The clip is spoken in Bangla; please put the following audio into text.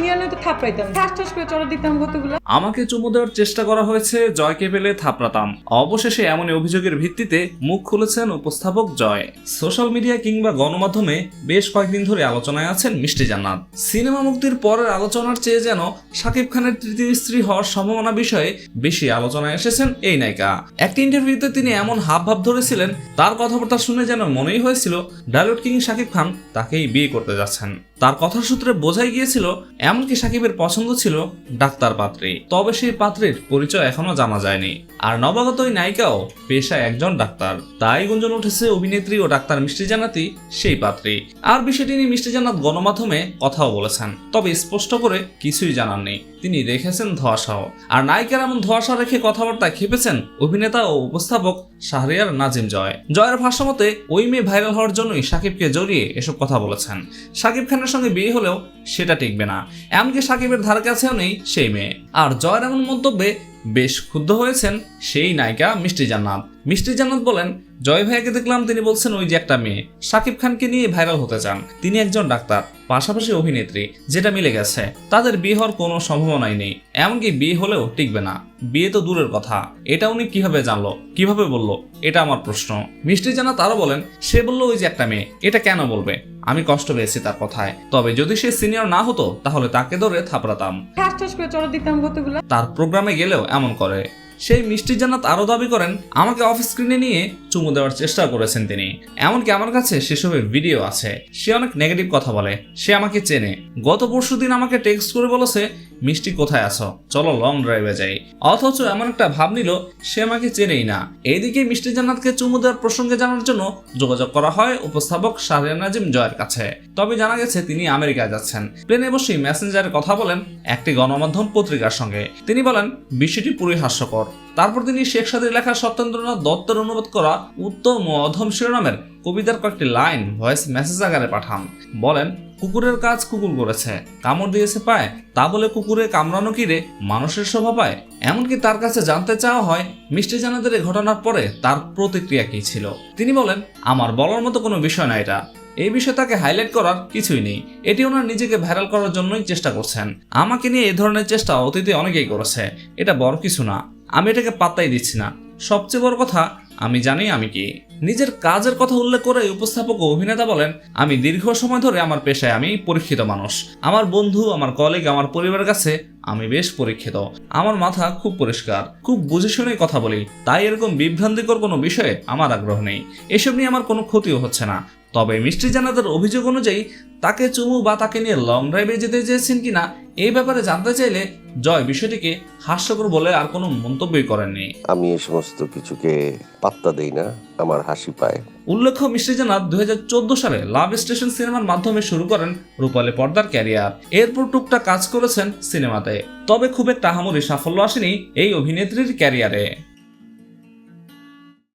সিনিয়র নয় তো থাপড়াইতাম ঠাস ঠাস করে চড়া দিতাম কতগুলো। আমাকে চুমু দেওয়ার চেষ্টা করা হয়েছে জয়কে পেলে থাপড়াতাম। অবশেষে এমনই অভিযোগের ভিত্তিতে মুখ খুলেছেন উপস্থাপক জয়। সোশ্যাল মিডিয়া কিংবা গণমাধ্যমে বেশ কয়েকদিন ধরে আলোচনায় আছেন মিষ্টি জান্নাত। সিনেমা মুক্তির পরের আলোচনার চেয়ে যেন শাকিব খানের তৃতীয় স্ত্রী হওয়ার সম্ভাবনা বিষয়ে বেশি আলোচনায় এসেছেন এই নায়িকা। একটি ইন্টারভিউতে তিনি এমন হাব ভাব ধরেছিলেন, তার কথাবার্তা শুনে যেন মনেই হয়েছিল, ডায়লগ কিং শাকিব খান তাকেই বিয়ে করতে যাচ্ছেন। তার কথার সূত্রে বোঝাই গিয়েছিল, এমনকি সাকিবের পছন্দ ছিল ডাক্তার পাত্রী। তবে সেই পাত্রীর পরিচয় এখনও জানা যায়নি। আর নবাগত ওই নায়িকাও পেশায় একজন ডাক্তার। তাই গুঞ্জন উঠেছে অভিনেত্রী ও ডাক্তার মিষ্টি জানাতি সেই পাত্রী। আর বিষয়টি নিয়ে মিষ্টি জানাত গণমাধ্যমে কথাও বলেছেন। তবে স্পষ্ট করে কিছুই জানাননি তিনি রেখেছেন ধোয়াশাও। আর নায়িকার এমন ধোয়াশা রেখে কথাবার্তা খেপেছেন অভিনেতা ও উপস্থাপক শাহরিয়ার নাজিম জয়। জয়ের ভাষ্যমতে, ওই মেয়ে ভাইরাল হওয়ার জন্যই সাকিবকে জড়িয়ে এসব কথা বলেছেন। সাকিব খানের সঙ্গে বিয়ে হলেও সেটা টিকবে না। এমনকি সাকিবের ধার কাছেও নেই সেই মেয়ে। আর জয়ের এমন মন্তব্যে বেশ ক্ষুব্ধ হয়েছেন সেই নায়িকা মিষ্টি জান্নাত। মিষ্টি জান্নাত বলেন জয় ভাইয়াকে দেখলাম তিনি বলছেন ওই যে একটা মেয়ে সাকিব খানকে নিয়ে ভাইরাল হতে চান। তিনি একজন ডাক্তার পাশাপাশি অভিনেত্রী যেটা মিলে গেছে। তাদের বিয়ে হওয়ার কোনো সম্ভাবনাই নেই। এমনকি বিয়ে হলেও টিকবে না। বিয়ে তো দূরের কথা। এটা উনি কীভাবে জানলো কীভাবে বলল এটা আমার প্রশ্ন। মিষ্টি জানাত আরও বলেন সে বলল ওই যে একটা মেয়ে এটা কেন বলবে? আমি কষ্ট পেয়েছি তার কথায়। তবে যদি সে সিনিয়র না হতো তাহলে তাকে ধরে থাপড়াতাম। তার প্রোগ্রামে গেলেও এমন করে। সেই মিষ্টি জান্নাত আরও দাবি করেন, আমাকে অফ স্ক্রিনে নিয়ে চুমু দেওয়ার চেষ্টা করেছেন তিনি। এমনকি আমার কাছে সেসবের ভিডিও আছে। সে অনেক নেগেটিভ কথা বলে। সে আমাকে চেনে। গত পরশু দিন আমাকে টেক্সট করে বলেছে মিষ্টি কোথায় আছো? চলো লং ড্রাইভে যাই। অথচ এমন একটা ভাব নিল, সে আমাকে চেনেই না। এইদিকে মিষ্টি জান্নাতকে চুমু দেওয়ার প্রসঙ্গে জানার জন্য যোগাযোগ করা হয় উপস্থাপক শাহরিয়ার নাজিম জয়ের কাছে। তবে জানা গেছে, তিনি আমেরিকায় যাচ্ছেন। প্লেনে বসেই মেসেঞ্জারে কথা বলেন একটি গণমাধ্যম পত্রিকার সঙ্গে। তিনি বলেন, বিষয়টি পুরোই হাস্যকর। তারপর তিনি শেখ সাদির লেখা সত্যেন্দ্রনাথ দত্তের অনুবাদ করা উত্তম ও অধম শিরোনামের কবিতার কয়েকটি লাইন ভয়েস মেসেজ আকারে পাঠান। বলেন কুকুরের কাজ কুকুর করেছে। কামড় দিয়েছে পায়। তা বলে কুকুরে কামড়ানো কিরে মানুষের শোভা পায়? এমনকি তার কাছে জানতে চাওয়া হয়, মিষ্টি জানাদের এই ঘটনার পরে তার প্রতিক্রিয়া কি ছিল? তিনি বলেন, আমার বলার মতো কোনো বিষয় না এটা। এই বিষয়ে তাকে হাইলাইট করার কিছুই নেই। এটি ওনার নিজেকে ভাইরাল করার জন্যই চেষ্টা করছেন। আমাকে নিয়ে এই ধরনের চেষ্টা অতীতে অনেকেই করেছে। এটা বড় কিছু না। আমি এটাকে পাত্তাই দিচ্ছি না। সবচেয়ে বড় কথা, আমি জানি আমি কি। নিজের কাজের কথা উল্লেখ করে উপস্থাপক ও অভিনেতা বলেন, আমি দীর্ঘ সময় ধরে আমার পেশায় আমি পরীক্ষিত মানুষ। আমার বন্ধু, আমার কলিগ আমার পরিবারের কাছে আমি বেশ পরীক্ষিত। আমার মাথা খুব পরিষ্কার, খুব বুঝে শুনে কথা বলি। তাই এরকম বিভ্রান্তিকর কোনো বিষয়ে আমার আগ্রহ নেই। এসব নিয়ে আমার কোনো ক্ষতিও হচ্ছে না। তবে মিষ্টি জানাদের অভিযোগ অনুযায়ী, তাকে চুমু বা তাকে নিয়ে লং ড্রাইভে যেতে চেয়েছেন কিনা এই ব্যাপারে জানতে চাইলে জয় বিষয়টিকে হাস্যকর বলে আর কোনো মন্তব্যই করেননি। আমি এই সমস্ত কিছুকে পাত্তা দেই না আমার হাসি পায়। উল্লেখ্য মিষ্টি জানাত দুই সালে লাভ স্টেশন সিনেমার মাধ্যমে শুরু করেন রূপালী পর্দার ক্যারিয়ার। এরপর টুকটাক কাজ করেছেন সিনেমাতে। তবে খুব একটা হামরি সাফল্য আসেনি এই অভিনেত্রীর ক্যারিয়ারে।